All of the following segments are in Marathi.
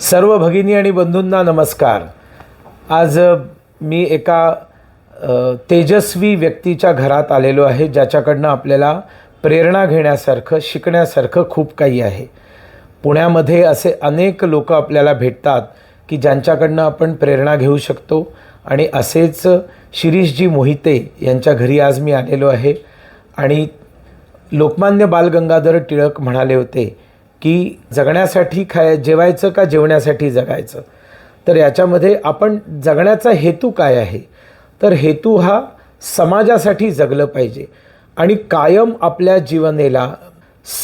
सर्व भगिनी आणि बंधूंना नमस्कार. आज मी एका तेजस्वी व्यक्तीच्या घरात आलेलो आहे ज्याच्याकडनं आपल्याला प्रेरणा घेण्यासारखं शिकण्यासारखं खूप काही आहे. पुण्यामध्ये असे अनेक लोक आपल्याला भेटतात की ज्यांच्याकडनं आपण प्रेरणा घेऊ शकतो आणि असेच शिरीषजी मोहिते यांच्या घरी आज मी आलेलो आहे. आणि लोकमान्य बालगंगाधर टिळक म्हणाले होते की जगण्यासाठी खाय जेवायचं का जेवण्यासाठी जगायचं? तर याच्यामध्ये आपण जगण्याचा हेतू काय आहे? तर हेतू हा समाजासाठी जगलं पाहिजे. आणि कायम आपल्या जीवनेला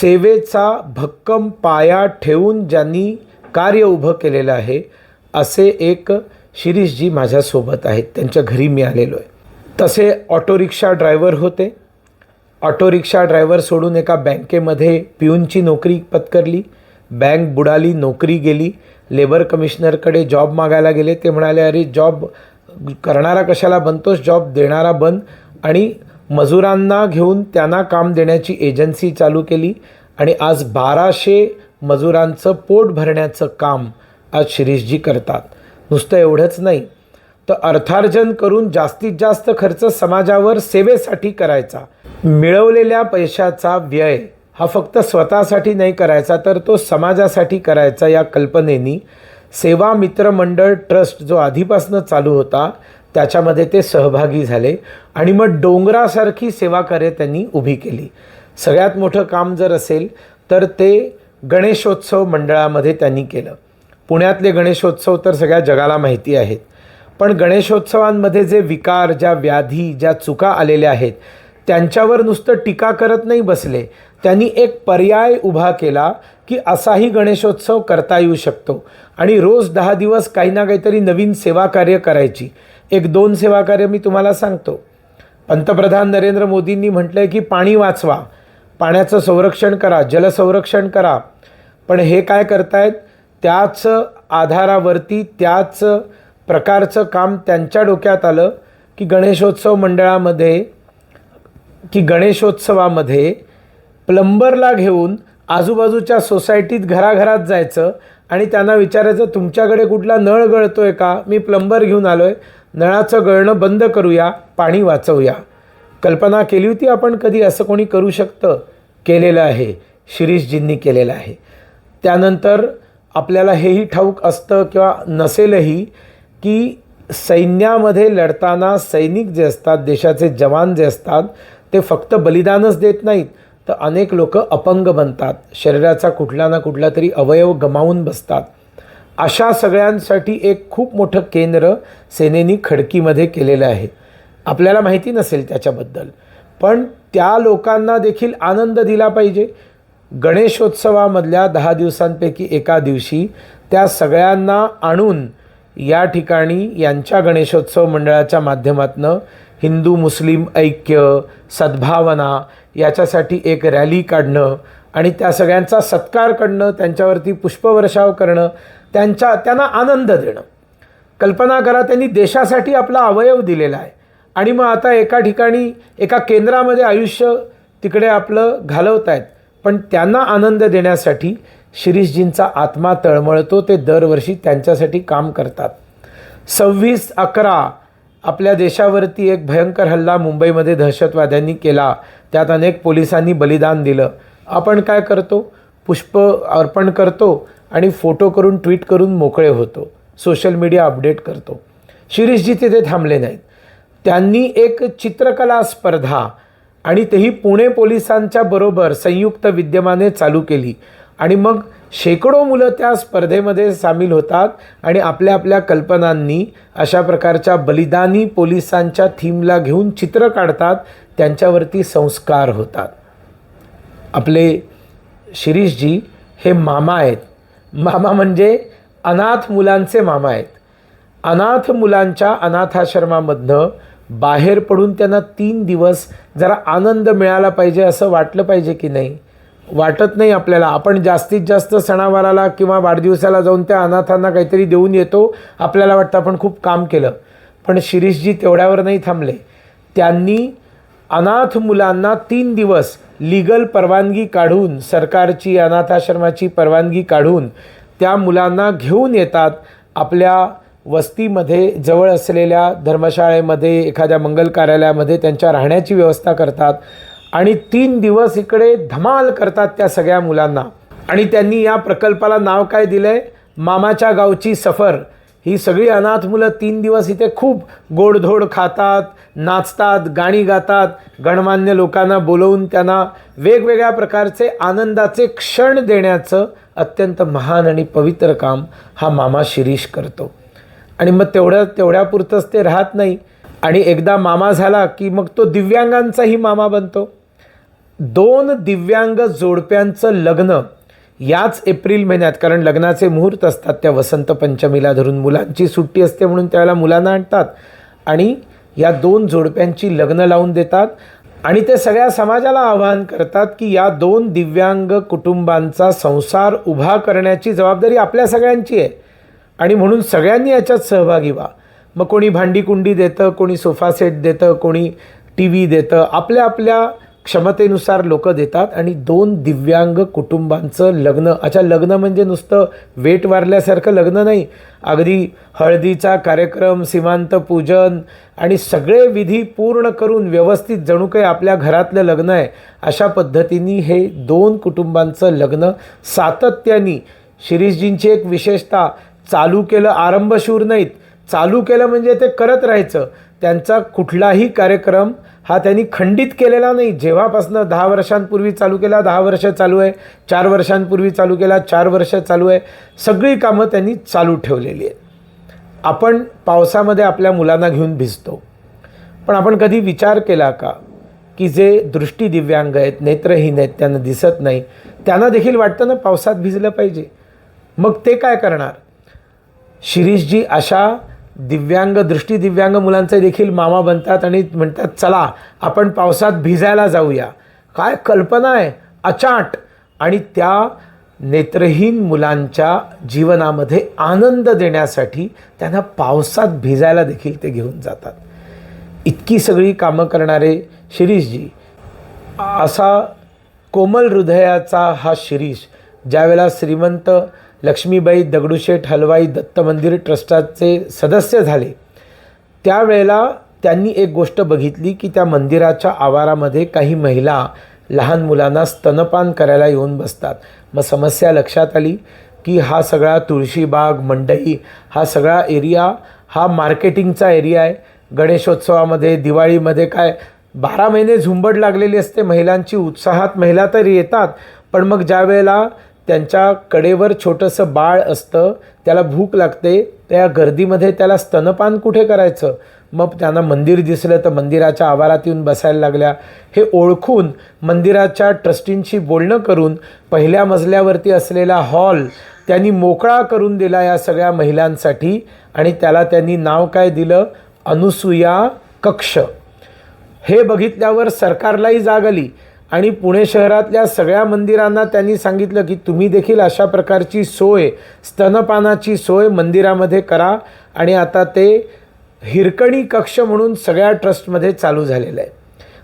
सेवेचा भक्कम पाया ठेवून ज्यांनी कार्य उभं केलेलं आहे असे एक शिरीषजी माझ्यासोबत आहेत. त्यांच्या घरी मी आलेलो आहे. तसे ऑटो रिक्षा ड्रायव्हर होते. ऑटो रिक्षा ड्रायव्हर सोडून एका बँकेमध्ये पिऊनची नोकरी पत्करली. बँक बुडाली नोकरी गेली. लेबर कमिशनरकडे जॉब मागायला गेले. ते म्हणाले अरे जॉब करणारा कशाला बनतोस? जॉब देणारा बन. आणि मजुरांना घेऊन त्यांना काम देण्याची एजन्सी चालू केली. आणि आज बाराशे मजुरांचं पोट भरण्याचं काम आज शिरीषजी करतात. नुसतं एवढंच नाही तर अर्थार्जन करून जास्तीत जास्त खर्च समाजावर सेवेसाठी करायचा. मिळवलेल्या पैशाचा व्यय हा फक्त स्वतःसाठी नाही करायचा तर तो समाजासाठी करायचा या कल्पनेनी सेवा मित्र मंडळ ट्रस्ट जो आधीपासून चालू होता त्याच्यामध्ये ते सहभागी झाले आणि मग डोंगरासारखी सेवा कार्य त्यांनी उभी केली. सगळ्यात मोठं काम जर असेल तर ते गणेशोत्सव मंडळामध्ये त्यांनी केलं. पुण्यातले गणेशोत्सव तर सगळ्या जगाला माहिती आहेत. पण गणेशोत्सवांमध्ये जे विकार ज्या व्याधी ज्या चुका आलेल्या आहेत त्यांच्यावर नुसतं टीका करत नाही बसले. त्यांनी एक पर्याय उभा केला की असाही गणेशोत्सव करता येऊ शकतो. आणि रोज दहा दिवस काही ना काहीतरी नवीन सेवा कार्य करायची. एक दोन सेवा कार्य मी तुम्हाला सांगतो. पंतप्रधान नरेंद्र मोदींनी म्हटलं आहे की पाणी वाचवा. पाण्याचं संरक्षण करा जलसंरक्षण करा. पण हे काय करतायत? त्याच आधारावरती त्याच प्रकारचं काम त्यांच्या डोक्यात आलं की गणेशोत्सव मंडळामध्ये की गणेशोत्सवामध्ये प्लंबरला घेऊन आजूबाजूच्या सोसायटीत घराघरात जायचं आणि त्यांना विचारायचं तुमच्याकडे कुठला नळ गळतो आहे का? मी प्लंबर घेऊन आलो आहे नळाचं गळणं बंद करूया पाणी वाचवूया. कल्पना केली होती आपण कधी असं कोणी करू शकतं? केलेलं आहे. शिरीषजींनी केलेलं आहे. त्यानंतर आपल्याला हेही ठाऊक असतं किंवा नसेलही की सैन्यामध्ये लढताना सैनिक जे असतात देशाचे जवान जे असतात ते फक्त बलिदानच देत नाहीत तर अनेक लोक अपंग बनतात. शरीराचा कुठला ना कुठला तरी अवयव गमावून बसतात. अशा सगळ्यांसाठी एक खूप मोठं केंद्र सेनेनी खडकीमध्ये केलेलं आहे. आपल्याला माहिती नसेल त्याच्याबद्दल. पण त्या लोकांना देखील आनंद दिला पाहिजे. गणेशोत्सवामधल्या दहा दिवसांपैकी एका दिवशी त्या सगळ्यांना आणून या ठिकाणी यांच्या गणेशोत्सव मंडळाच्या माध्यमातून हिंदू मुस्लिम ऐक्य सद्भावना याच्यासाठी एक रॅली काढणं आणि त्या सगळ्यांचा सत्कार करणं त्यांच्यावरती पुष्पवर्षाव करणं त्यांच्या त्यांना आनंद देणं. कल्पना करा त्यांनी देशासाठी आपला अवयव दिलेला आहे. आणि मग आता एका ठिकाणी एका केंद्रामध्ये आयुष्य तिकडे आपलं घालवत आहेत पण त्यांना आनंद देण्यासाठी शिरीषजींचा आत्मा तळमळतो ते दरवर्षी त्यांच्यासाठी काम करतात. सव्वीस अकरा आपल्या देशावरती एक भयंकर हल्ला मुंबईमध्ये दहशतवाद्यांनी केला. त्यात अनेक पोलिसांनी बलिदान दिलं. आपण काय करतो? पुष्प अर्पण करतो आणि फोटो करून ट्विट करून मोकळे होतो. सोशल मीडिया अपडेट करतो. शिरीषजी तिथे थांबले नाहीत. त्यांनी एक चित्रकला स्पर्धा आणि तेही पुणे पोलिसांच्या बरोबर संयुक्त विद्यमाने चालू केली. आणि मग शेकडो मुलं त्या स्पर्धेमध्ये सामील होतात आणि आपल्या आपल्या कल्पनांनी अशा प्रकारच्या बलिदानी पोलिसांच्या थीमला घेऊन चित्र काढतात त्यांच्यावरती संस्कार होतात. आपले शिरीषजी हे मामा आहेत. मामा म्हणजे अनाथ मुलांचे मामा आहेत. अनाथ मुलांच्या अनाथाश्रमामधनं बाहेर पडून त्यांना तीन दिवस जरा आनंद मिळाला पाहिजे असं वाटलं पाहिजे की नाही? वाटत नाही आपल्याला. आपण जास्तीत जास्त सणावाराला किंवा वाढदिवसाला जाऊन त्या अनाथांना काहीतरी देऊन येतो आपल्याला वाटतं आपण खूप काम केलं. पण शिरीषजी तेवढ्यावर नाही थांबले. त्यांनी अनाथ मुलांना तीन दिवस लिगल परवानगी काढून सरकारची अनाथाश्रमाची परवानगी काढून त्या मुलांना घेऊन येतात. आपल्या वस्तीमध्ये जवळ असलेल्या धर्मशाळेमध्ये एखाद्या मंगल कार्यालयामध्ये त्यांच्या राहण्याची व्यवस्था करतात. आणि तीन दिवस इकडे धमाल करतात त्या सगळ्या मुलांना. आणि त्यांनी या प्रकल्पाला नाव काय दिलं आहे मामाच्या गावची सफर. ही सगळी अनाथ मुलं तीन दिवस इथे खूप गोडधोड खातात नाचतात गाणी गातात. गणमान्य लोकांना बोलवून त्यांना वेगवेगळ्या प्रकारचे आनंदाचे क्षण देण्याचं अत्यंत महान आणि पवित्र काम हा मामा शिरीष करतो. आणि मग तेवढ्या तेवढ्यापुरतंच ते राहत नाही. आणि एकदा मामा झाला की मग तो दिव्यांगांचाही मामा बनतो. दोन दिव्यांग जोडप्यांचं लग्न याच एप्रिल महिन्यात कारण लग्नाचे मुहूर्त असतात त्या वसंत पंचमीला धरून मुलांची सुट्टी असते म्हणून त्यावेळेला मुलांना आणतात आणि या दोन जोडप्यांची लग्न लावून देतात आणि ते सगळ्या समाजाला आवाहन करतात की या दोन दिव्यांग कुटुंबांचा संसार उभा करण्याची जबाबदारी आपल्या सगळ्यांची आहे. आणि म्हणून सगळ्यांनी याच्यात सहभागी व्हा. मग कोणी भांडीकुंडी देतं कोणी सोफा सेट देतं कोणी टी व्ही देतं आपल्या आपल्या क्षमतेनुसार लोक देतात आणि दोन दिव्यांग कुटुंबांचं लग्न अच्छा लग्न म्हणजे नुसतं वेट वारल्यासारखं लग्न नाही. अगदी हळदीचा कार्यक्रम सीमांत पूजन आणि सगळे विधी पूर्ण करून व्यवस्थित जणू काही आपल्या घरातलं लग्न आहे अशा पद्धतीने हे दोन कुटुंबांचं लग्न सातत्याने शिरीषजींची एक विशेषता चालू केलं आरंभशूर नाहीत. चालू केलं म्हणजे ते करत राहायचं. त्यांचा कुठलाही कार्यक्रम हा त्यांनी खंडित केलेला नाही. जेव्हापासनं दहा वर्षांपूर्वी चालू केला दहा वर्ष चालू आहे. चार वर्षांपूर्वी चालू केला चार वर्ष चालू आहे. सगळी कामं त्यांनी चालू ठेवलेली आहेत. आपण पावसामध्ये आपल्या मुलांना घेऊन भिजतो. पण आपण कधी विचार केला का की जे दृष्टी दिव्यांग आहेत नेत्रहीन आहेत त्यांना दिसत नाही त्यांना देखील वाटतं ना पावसात भिजलं पाहिजे. मग ते काय करणार? शिरीषजी अशा दिव्यांग दृष्टी दिव्यांग मुलांचे देखील मामा बनतात आणि म्हणतात चला आपण पावसात भिजायला जाऊया. काय कल्पना आहे? अचाट. आणि त्या नेत्रहीन मुलांच्या जीवनामध्ये आनंद देण्यासाठी त्यांना पावसात भिजायला देखील ते घेऊन जातात. इतकी सगळी कामं करणारे शिरीषजी. असा कोमल हृदयाचा हा शिरीष ज्यावेळेला श्रीमंत लक्ष्मीबाई दगडूशेठ हलवाई दत्त मंदिर ट्रस्टाचे सदस्य झाले. त्यावेळेला त्यांनी एक गोष्ट बघितली की त्या मंदिराच्या आवारामध्ये काही महिला लहान मुलांना स्तनपान करायला येऊन बसतात. मग समस्या लक्षात आली की हा सगळा तुळशीबाग मंडई हा सगळा एरिया हा मार्केटिंगचा एरिया आहे. गणेशोत्सवामध्ये दिवाळीमध्ये काय बारा महिने झुंबड लागलेली असते. महिलांची उत्साहात महिला तर येतात. पण मग ज्या वेळेला त्यांच्या कडेवर छोटंसं बाळ असतं त्याला भूक लागते त्या गर्दीमध्ये त्याला स्तनपान कुठे करायचं? मग त्यांना मंदिर दिसलं तर मंदिराच्या आवारात येऊन बसायला लागल्या. हे ओळखून मंदिराच्या ट्रस्टींशी बोलणं करून पहिल्या मजल्यावरती असलेला हॉल त्यांनी मोकळा करून दिला या सगळ्या महिलांसाठी आणि त्याला त्यांनी नाव काय दिलं? अनुसूया कक्ष. हे बघितल्यावर सरकारलाही जाग आली. आणि पुणे शहरातल्या सगळ्या मंदिरांना त्यांनी सांगितलं की तुम्ही देखील अशा प्रकारची सोय स्तनपानाची सोय मंदिरामध्ये करा. आणि आता ते हिरकणी कक्ष म्हणून सगळ्या ट्रस्टमध्ये चालू झालेलं आहे.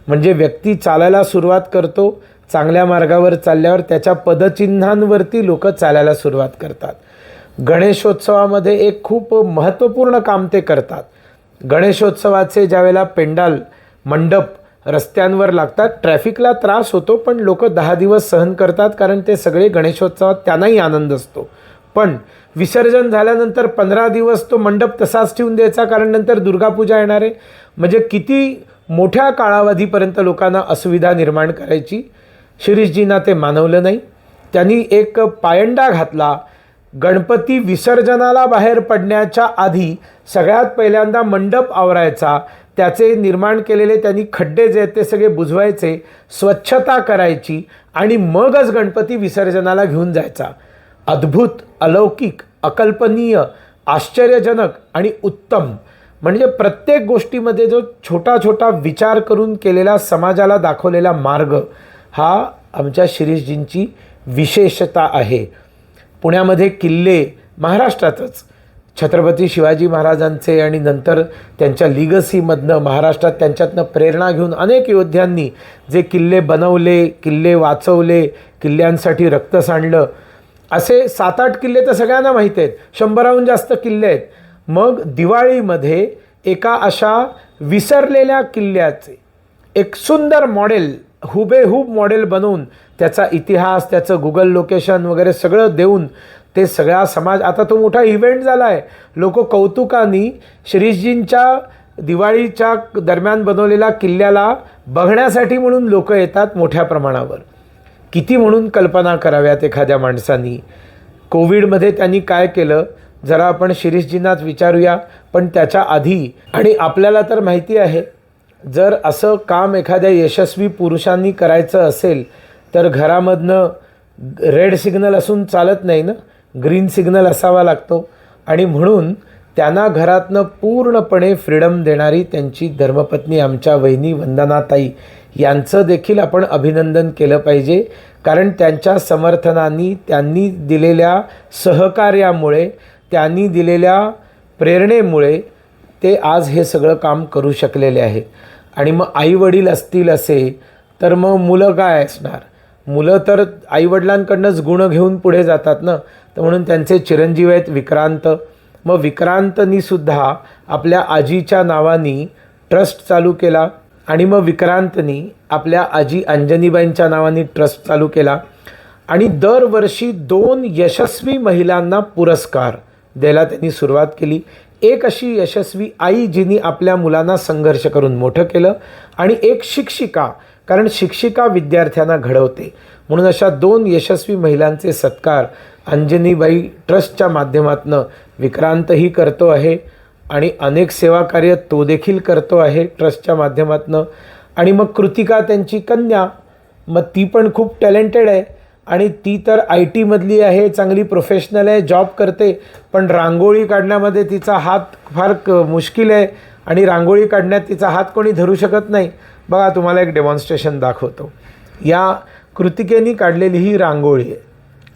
म्हणजे व्यक्ती चालायला सुरुवात करतो चांगल्या मार्गावर चालल्यावर त्याच्या पदचिन्हांवरती लोक चालायला सुरुवात करतात. गणेशोत्सवामध्ये एक खूप महत्त्वपूर्ण काम ते करतात. गणेशोत्सवाचे ज्यावेळेला पेंडाल मंडप रस्त्यांवर लागतात. ट्रॅफिकला त्रास होतो पण लोक दहा दिवस सहन करतात कारण ते सगळे गणेशोत्सवात त्यांनाही आनंद असतो. पण विसर्जन झाल्यानंतर पंधरा दिवस तो मंडप तसाच ठेवून द्यायचा कारण नंतर दुर्गापूजा येणार आहे. म्हणजे किती मोठ्या कालावधीपर्यंत लोकांना असुविधा निर्माण करायची? शिरीषजींना ते मानवलं नाही. त्यांनी एक पायंडा घातला. गणपती विसर्जनाला बाहेर पडण्याच्या आधी सगळ्यात पहिल्यांदा मंडप आवरायचा. त्याचे निर्माण केलेले त्यांनी खड्डे जे आहेत ते सगळे बुजवायचे स्वच्छता करायची आणि मगच गणपती विसर्जनाला घेऊन जायचा. अद्भुत अलौकिक अकल्पनीय आश्चर्यजनक आणि उत्तम. म्हणजे प्रत्येक गोष्टीमध्ये जो छोटा छोटा विचार करून केलेला समाजाला दाखवलेला मार्ग हा आमच्या शिरीषजींची विशेषता आहे. पुण्यामध्ये किल्ले महाराष्ट्रातच. छत्रपती शिवाजी महाराजांचे आणि नंतर त्यांच्या लिगसीमधनं महाराष्ट्रात त्यांच्यातनं प्रेरणा घेऊन अनेक योद्ध्यांनी जे किल्ले बनवले किल्ले वाचवले किल्ल्यांसाठी रक्त सांडलं असे सात आठ किल्ले तर सगळ्यांना माहीत आहेत. शंभराहून जास्त किल्ले आहेत. मग दिवाळीमध्ये एका अशा विसरलेल्या किल्ल्याचे एक सुंदर मॉडेल हुबेहूब मॉडेल बनवून त्याचा इतिहास त्याचं गुगल लोकेशन वगैरे सगळं देऊन ते सगळा समाज आता तो मोठा इव्हेंट झाला आहे लोक कौतुकानी शिरीषजींच्या दिवाळीच्या दरम्यान बनवलेल्या किल्ल्याला बघण्यासाठी म्हणून लोक येतात मोठ्या प्रमाणावर. किती म्हणून कल्पना कराव्यात एखाद्या माणसानी? कोविडमध्ये त्यांनी काय केलं? जरा आपण शिरीषजींनाच विचारूया. पण त्याच्या आधी आणि आपल्याला तर माहिती आहे जर असं काम एखाद्या यशस्वी पुरुषांनी करायचं असेल तर घरामधनं रेड सिग्नल असून चालत नाही ना? ग्रीन सिग्नल असावा लागतो. आणि म्हणून त्यांना घरातनं पूर्णपणे फ्रीडम देणारी त्यांची धर्मपत्नी आमच्या वहिनी वंदनाताई यांचं देखील आपण अभिनंदन केलं पाहिजे. कारण त्यांच्या समर्थनांनी त्यांनी दिलेल्या सहकार्यामुळे त्यांनी दिलेल्या प्रेरणेमुळे ते आज हे सगळं काम करू शकलेले आहेत. आणि मग आईवडील असतील असे तर मग मुलं काय असणार? मुलं तर आईवडिलांकडनंच गुण घेऊन पुढे जातात ना? तर म्हणून त्यांचे चिरंजीव आहेत विक्रांत. मग विक्रांतनीसुद्धा आपल्या आजीच्या नावानी ट्रस्ट चालू केला आणि मग विक्रांतनी आपल्या आजी अंजनीबाईंच्या नावाने ट्रस्ट चालू केला आणि दरवर्षी दोन यशस्वी महिलांना पुरस्कार द्यायला त्यांनी सुरुवात केली. एक अशी यशस्वी आई जिनी आपल्या मुलांना संघर्ष करून मोठं केलं आणि एक शिक्षिका कारण शिक्षिका विद्यार्थ्यांना घडवते. म्हणून अशा दोन यशस्वी महिलांचे सत्कार अंजनीबाई ट्रस्टच्या माध्यमातून विक्रांतही करतो आहे आणि अनेक सेवा कार्य तो देखील करतो आहे ट्रस्टच्या माध्यमातून. आणि मग कृतिका त्यांची कन्या मग ती पण खूप टॅलेंटेड आहे. आणि ती तर आय टीमधली आहे चांगली प्रोफेशनल आहे जॉब करते पण रांगोळी काढण्यामध्ये तिचा हात फार क मुश्किल आहे आणि रांगोळी काढण्यात तिचा हात कोणी धरू शकत नाही. बघा तुम्हाला एक डेमॉन्स्ट्रेशन दाखवतो. या कृतिकेनी काढलेली ही रांगोळी आहे.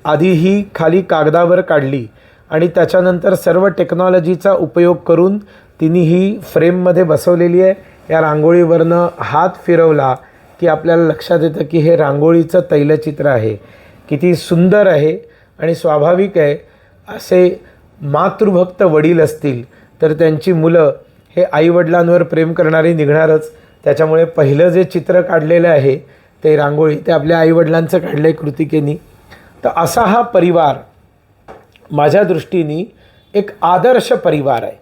आधी ही खाली कागदावर काढली आणि त्याच्यानंतर सर्व टेक्नॉलॉजीचा उपयोग करून तिने ही फ्रेममध्ये बसवलेली आहे. या रांगोळीवरनं हात फिरवला की आपल्याला लक्षात येतं की हे रांगोळीचं तैलचित्र आहे. किती सुंदर आहे आणि स्वाभाविक आहे. असे मातृभक्त वडील असतील तर त्यांची मुलं हे आईवडिलांवर प्रेम करणारी निघणारच. त्याच्यामुळे पहिलं जे चित्र काढलेलं आहे ते रांगोळी ते आपल्या आईवडिलांचं काढलं आहे कृतिकेनी. तर असा हा परिवार माझ्या दृष्टीने एक आदर्श परिवार आहे.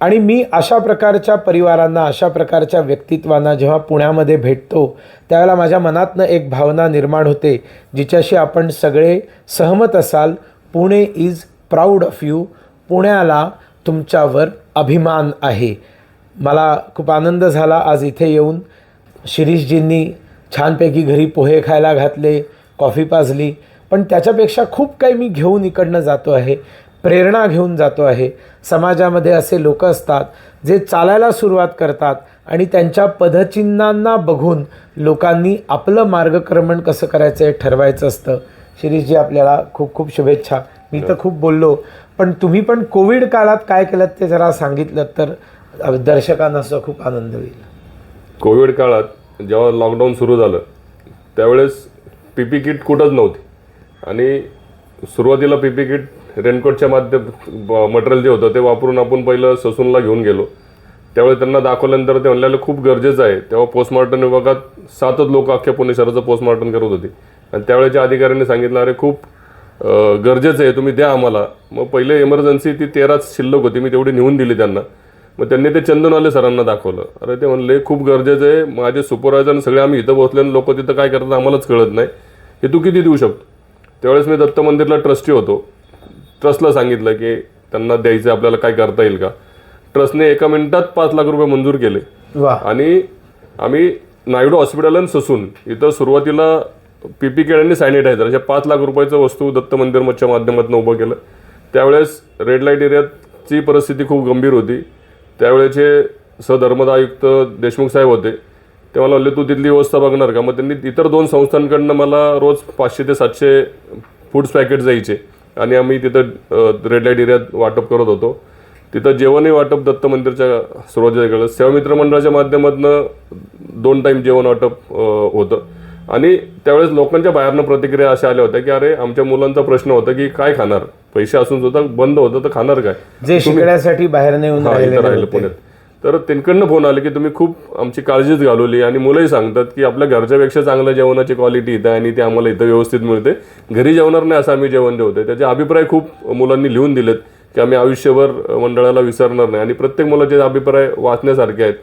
आणि मी अशा प्रकारच्या परिवारांना अशा प्रकारच्या व्यक्तित्वांना जेव्हा पुण्यामध्ये भेटतो त्यावेळेला माझ्या मनातनं एक भावना निर्माण होते जिच्याशी आपण सगळे सहमत असाल Pune is proud of you पुण्याला तुमच्यावर अभिमान आहे. मला खूप आनंद झाला आज इथे येऊन. शिरीषजींनी छानपैकी घरी पोहे खायला घातले कॉफी पाजली. पण त्याच्यापेक्षा खूप काही मी घेऊन इकडनं जातो आहे प्रेरणा घेऊन जातो आहे. समाजामध्ये असे लोक असतात जे चालायला सुरुवात करतात आणि त्यांच्या पदचिन्हांना बघून लोकांनी आपलं मार्गक्रमण कसं करायचं हे ठरवायचं असतं. शिरीषजी आपल्याला खूप खूप शुभेच्छा. मी तर खूप बोललो. पण तुम्ही पण कोविड काळात काय केलं ते जरा सांगितलं तर दर्शकांना सुद्धा खूप आनंद होईल. कोविड काळात जेव्हा लॉकडाऊन सुरू झालं त्यावेळेस पी पी किट कुठंच नव्हती. आणि सुरुवातीला पीपी किट रेनकोटच्या माध्यम मटेरियल जे होतं ते वापरून आपण पहिलं ससूनला घेऊन गेलो. त्यावेळी त्यांना दाखवल्यानंतर ते म्हणलेलं खूप गरजेचं आहे. तेव्हा पोस्टमॉर्टम विभागात सातच लोक अख्ख्या पुणे शहराचं पोस्टमॉर्टम करत होते. आणि त्यावेळेच्या अधिकाऱ्यांनी सांगितलं अरे खूप गरजेचं आहे तुम्ही द्या आम्हाला. मग पहिले इमर्जन्सी ती तेराच शिल्लक होती मी तेवढी नेऊन दिली त्यांना. मग त्यांनी ते चंदनवाले सरांना दाखवलं. अरे ते म्हणले खूप गरजेचं आहे माझे सुपरवायझर सगळे आम्ही इथं बसले लोक तिथं काय करतात आम्हालाच कळत नाही. हे तू किती देऊ शकतो? त्यावेळेस मी दत्त मंदिरला ट्रस्टी होतो. ट्रस्टला सांगितलं की त्यांना द्यायचं आपल्याला काय करता येईल का? ट्रस्टने एका मिनिटात पाच लाख रुपये मंजूर केले. आणि आम्ही नायडू हॉस्पिटल आणि ससून इथं सुरुवातीला पी पी केड आणि सॅनिटायझर अशा पाच लाख रुपयाचं वस्तू दत्त मंदिरच्या माध्यमातून उभं केलं. त्यावेळेस रेड लाइट एरियाची परिस्थिती खूप गंभीर होती. त्यावेळेचे सधर्मदा आयुक्त देशमुख साहेब होते. ते मला म्हणले तू तिथली व्यवस्था बघणार का? मग त्यांनी इतर दोन संस्थांकडनं मला रोज पाचशे ते सातशे फूड्स पॅकेट जायचे आणि आम्ही तिथं रेड लाइट एरियात वाटप करत होतो. तिथं जेवणही वाटप दत्त मंदिरच्या सुरुवातीच्या केलं सेवा मित्र मंडळाच्या माध्यमातून दोन टाईम जेवण वाटप होतं. आणि त्यावेळेस लोकांच्या बाहेरनं प्रतिक्रिया अशा आल्या होत्या की अरे आमच्या मुलांचा प्रश्न होता की काय खाणार? पैसे असून सुद्धा बंद होतं तर खाणार काय? जे शिकण्यासाठी बाहेर नेऊन हा राहिलेले राहिलं. पुण्यात. तर तिकडनं फोन आले की तुम्ही खूप आमची काळजीच घालवली आणि मुलंही सांगतात की आपल्या घरच्यापेक्षा चांगलं जेवणाची क्वालिटी इथं आणि ते आम्हाला इथं व्यवस्थित मिळते घरी जेवणार नाही असं आम्ही जेवण जेवतोय त्याचे अभिप्राय खूप मुलांनी लिहून दिलेत की आम्ही आयुष्यभर मंडळाला विसरणार नाही. आणि प्रत्येक मुलाचे अभिप्राय वाचण्यासारखे आहेत.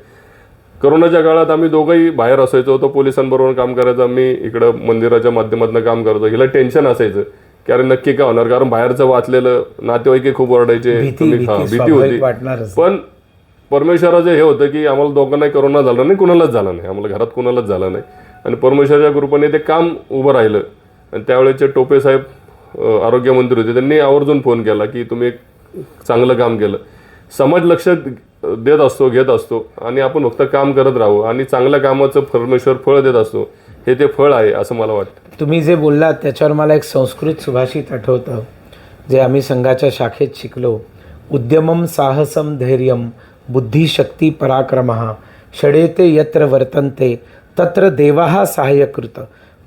करोनाच्या काळात आम्ही दोघंही बाहेर असायचो. तो पोलिसांबरोबर काम करायचं. आम्ही इकडं मंदिराच्या माध्यमातून काम करायचो. हिला टेन्शन असायचं की अरे नक्की काय होणार? कारण बाहेरचं वाचलेलं नातेवाईक खूप ओरडायचे. भीती होती. पण परमेश्वराचं हे होतं की आम्हाला दोघांनाही करोना झाला नाही कुणालाच झाला नाही. आम्हाला घरात कुणालाच झाला नाही. आणि परमेश्वराच्या कृपेने ते काम उभं राहिलं. आणि त्यावेळेचे टोपे साहेब आरोग्यमंत्री होते. त्यांनी आवर्जून फोन केला की तुम्ही एक चांगलं काम केलं. समाज लक्ष देत असतो घेत असतो. आणि आपण फक्त काम करत राहू आणि चांगल्या कामाचं परमेश्वर फळ देत असतो. हे ते फळ आहे असं मला वाटतं. तुम्ही जे बोललात त्याच्यावर मला एक संस्कृत सुभाषित आठवतं. जे आम्ही संघाच्या शाखेत शिकलो. उद्यमम साहसम धैर्यम बुद्धिशक्ती पराक्रम षडेते यत्र वर्तन्ते तत्र देवा सहाय्यकृत।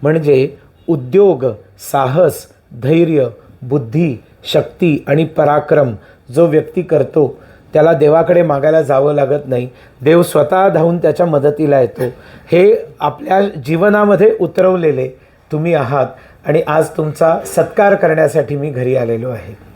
म्हणजे उद्योग साहस धैर्य बुद्धी शक्ती आणि पराक्रम जो व्यक्ती करतो त्याला देवाकडे मागायला जावं लागत नाही. देव स्वतः धावून त्याच्या मदतीला येतो. हे आपल्या जीवनामध्ये उतरवलेले तुम्ही आहात आणि आज तुमचा सत्कार करण्यासाठी मी घरी आलेलो आहे.